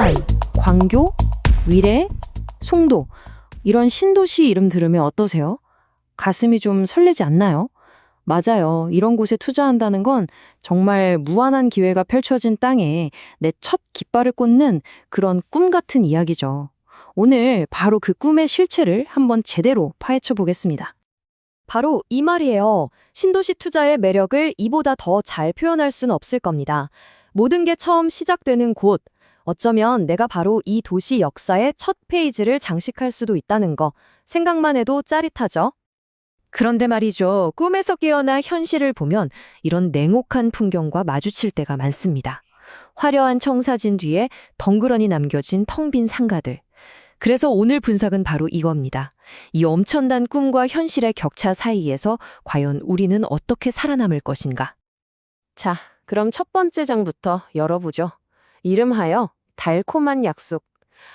부산, 광교, 위례, 송도 이런 신도시 이름 들으면 어떠세요? 가슴이 좀 설레지 않나요? 맞아요. 이런 곳에 투자한다는 건 정말 무한한 기회가 펼쳐진 땅에 내 첫 깃발을 꽂는 그런 꿈 같은 이야기죠. 오늘 바로 그 꿈의 실체를 한번 제대로 파헤쳐 보겠습니다. 바로 이 말이에요. 신도시 투자의 매력을 이보다 더 잘 표현할 수는 없을 겁니다. 모든 게 처음 시작되는 곳. 어쩌면 내가 바로 이 도시 역사의 첫 페이지를 장식할 수도 있다는 거. 생각만 해도 짜릿하죠? 그런데 말이죠. 꿈에서 깨어나 현실을 보면 이런 냉혹한 풍경과 마주칠 때가 많습니다. 화려한 청사진 뒤에 덩그러니 남겨진 텅 빈 상가들. 그래서 오늘 분석은 바로 이겁니다. 이 엄청난 꿈과 현실의 격차 사이에서 과연 우리는 어떻게 살아남을 것인가? 자, 그럼 첫 번째 장부터 열어보죠. 이름하여 달콤한 약속.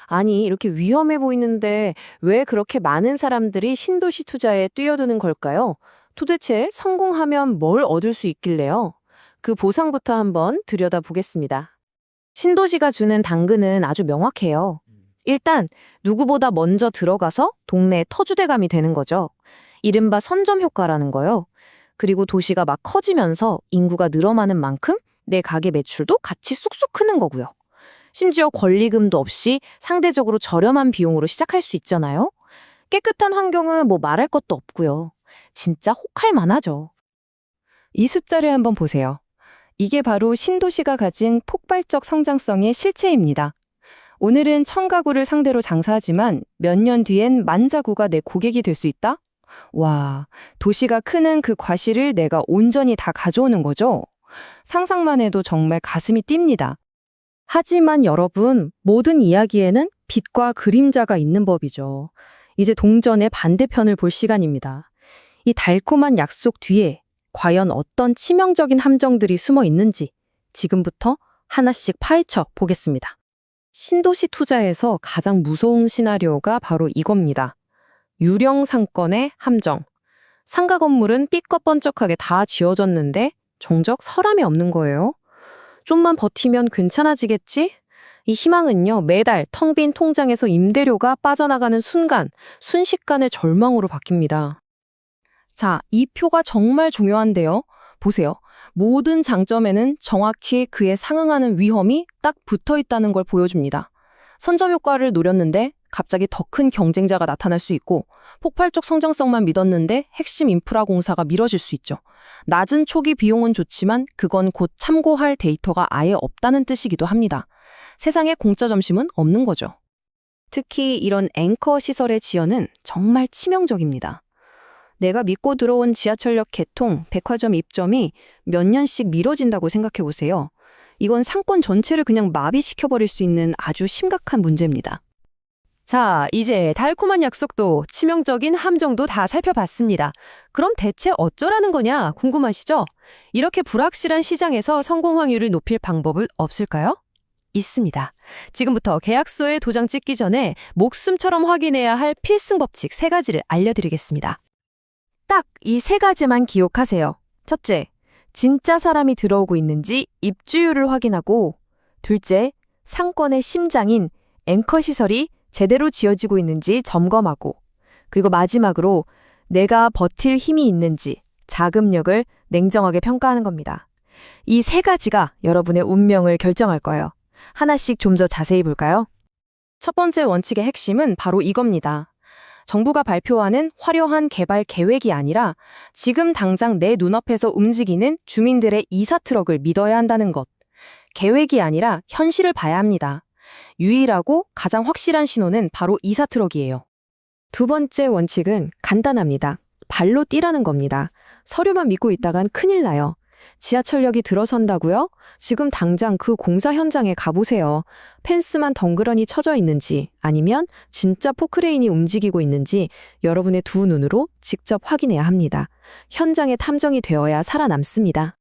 아니, 이렇게 위험해 보이는데 왜 그렇게 많은 사람들이 신도시 투자에 뛰어드는 걸까요? 도대체 성공하면 뭘 얻을 수 있길래요? 그 보상부터 한번 들여다보겠습니다. 신도시가 주는 당근은 아주 명확해요. 일단 누구보다 먼저 들어가서 동네의 터주대감이 되는 거죠. 이른바 선점 효과라는 거요. 그리고 도시가 막 커지면서 인구가 늘어나는 만큼 내 가게 매출도 같이 쑥쑥 크는 거고요. 심지어 권리금도 없이 상대적으로 저렴한 비용으로 시작할 수 있잖아요. 깨끗한 환경은 뭐 말할 것도 없고요. 진짜 혹할 만하죠. 이 숫자를 한번 보세요. 이게 바로 신도시가 가진 폭발적 성장성의 실체입니다. 오늘은 천 가구를 상대로 장사하지만 몇 년 뒤엔 만자구가 내 고객이 될 수 있다? 와, 도시가 크는 그 과실을 내가 온전히 다 가져오는 거죠? 상상만 해도 정말 가슴이 뜁니다. 하지만 여러분, 모든 이야기에는 빛과 그림자가 있는 법이죠. 이제 동전의 반대편을 볼 시간입니다. 이 달콤한 약속 뒤에 과연 어떤 치명적인 함정들이 숨어 있는지 지금부터 하나씩 파헤쳐 보겠습니다. 신도시 투자에서 가장 무서운 시나리오가 바로 이겁니다. 유령 상권의 함정. 상가 건물은 삐꺼번쩍하게 다 지어졌는데 정작 서람이 없는 거예요. 좀만 버티면 괜찮아지겠지? 이 희망은요, 매달 텅 빈 통장에서 임대료가 빠져나가는 순간, 순식간에 절망으로 바뀝니다. 자, 이 표가 정말 중요한데요. 보세요. 모든 장점에는 정확히 그에 상응하는 위험이 딱 붙어 있다는 걸 보여줍니다. 선점 효과를 노렸는데 갑자기 더 큰 경쟁자가 나타날 수 있고 폭발적 성장성만 믿었는데 핵심 인프라 공사가 미뤄질 수 있죠. 낮은 초기 비용은 좋지만 그건 곧 참고할 데이터가 아예 없다는 뜻이기도 합니다. 세상에 공짜 점심은 없는 거죠. 특히 이런 앵커 시설의 지연은 정말 치명적입니다. 내가 믿고 들어온 지하철역 개통, 백화점 입점이 몇 년씩 미뤄진다고 생각해 보세요. 이건 상권 전체를 그냥 마비시켜버릴 수 있는 아주 심각한 문제입니다. 자, 이제 달콤한 약속도 치명적인 함정도 다 살펴봤습니다. 그럼 대체 어쩌라는 거냐 궁금하시죠? 이렇게 불확실한 시장에서 성공 확률을 높일 방법을 없을까요? 있습니다. 지금부터 계약서에 도장 찍기 전에 목숨처럼 확인해야 할 필승 법칙 세 가지를 알려드리겠습니다. 딱 이 세 가지만 기억하세요. 첫째, 진짜 사람이 들어오고 있는지 입주율을 확인하고, 둘째, 상권의 심장인 앵커 시설이 제대로 지어지고 있는지 점검하고, 그리고 마지막으로 내가 버틸 힘이 있는지 자금력을 냉정하게 평가하는 겁니다. 이 세 가지가 여러분의 운명을 결정할 거예요. 하나씩 좀 더 자세히 볼까요? 첫 번째 원칙의 핵심은 바로 이겁니다. 정부가 발표하는 화려한 개발 계획이 아니라 지금 당장 내 눈앞에서 움직이는 주민들의 이사 트럭을 믿어야 한다는 것. 계획이 아니라 현실을 봐야 합니다. 유일하고 가장 확실한 신호는 바로 이사 트럭이에요. 두 번째 원칙은 간단합니다. 발로 뛰라는 겁니다. 서류만 믿고 있다간 큰일 나요. 지하철역이 들어선다고요? 지금 당장 그 공사 현장에 가보세요. 펜스만 덩그러니 쳐져 있는지 아니면 진짜 포크레인이 움직이고 있는지 여러분의 두 눈으로 직접 확인해야 합니다. 현장에 탐정이 되어야 살아남습니다.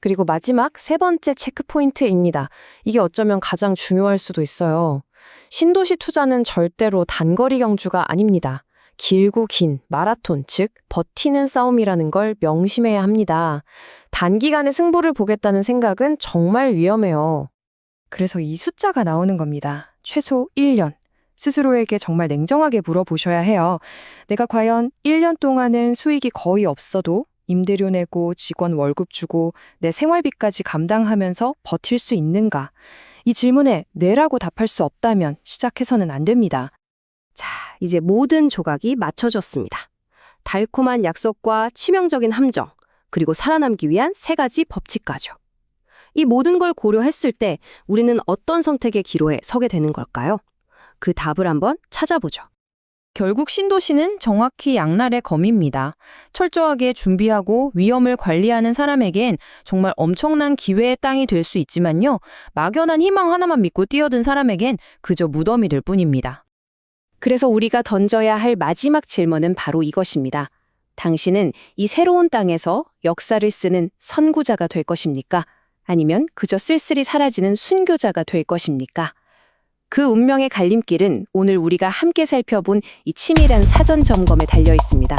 그리고 마지막 세 번째 체크포인트입니다. 이게 어쩌면 가장 중요할 수도 있어요. 신도시 투자는 절대로 단거리 경주가 아닙니다. 길고 긴 마라톤, 즉 버티는 싸움이라는 걸 명심해야 합니다. 단기간에 승부를 보겠다는 생각은 정말 위험해요. 그래서 이 숫자가 나오는 겁니다. 최소 1년. 스스로에게 정말 냉정하게 물어보셔야 해요. 내가 과연 1년 동안은 수익이 거의 없어도 임대료 내고 직원 월급 주고 내 생활비까지 감당하면서 버틸 수 있는가? 이 질문에 네라고 답할 수 없다면 시작해서는 안 됩니다. 자, 이제 모든 조각이 맞춰졌습니다. 달콤한 약속과 치명적인 함정, 그리고 살아남기 위한 세 가지 법칙까죠. 이 모든 걸 고려했을 때 우리는 어떤 선택의 기로에 서게 되는 걸까요? 그 답을 한번 찾아보죠. 결국 신도시는 정확히 양날의 검입니다. 철저하게 준비하고 위험을 관리하는 사람에겐 정말 엄청난 기회의 땅이 될 수 있지만요. 막연한 희망 하나만 믿고 뛰어든 사람에겐 그저 무덤이 될 뿐입니다. 그래서 우리가 던져야 할 마지막 질문은 바로 이것입니다. 당신은 이 새로운 땅에서 역사를 쓰는 선구자가 될 것입니까? 아니면 그저 쓸쓸히 사라지는 순교자가 될 것입니까? 그 운명의 갈림길은 오늘 우리가 함께 살펴본 이 치밀한 사전 점검에 달려 있습니다.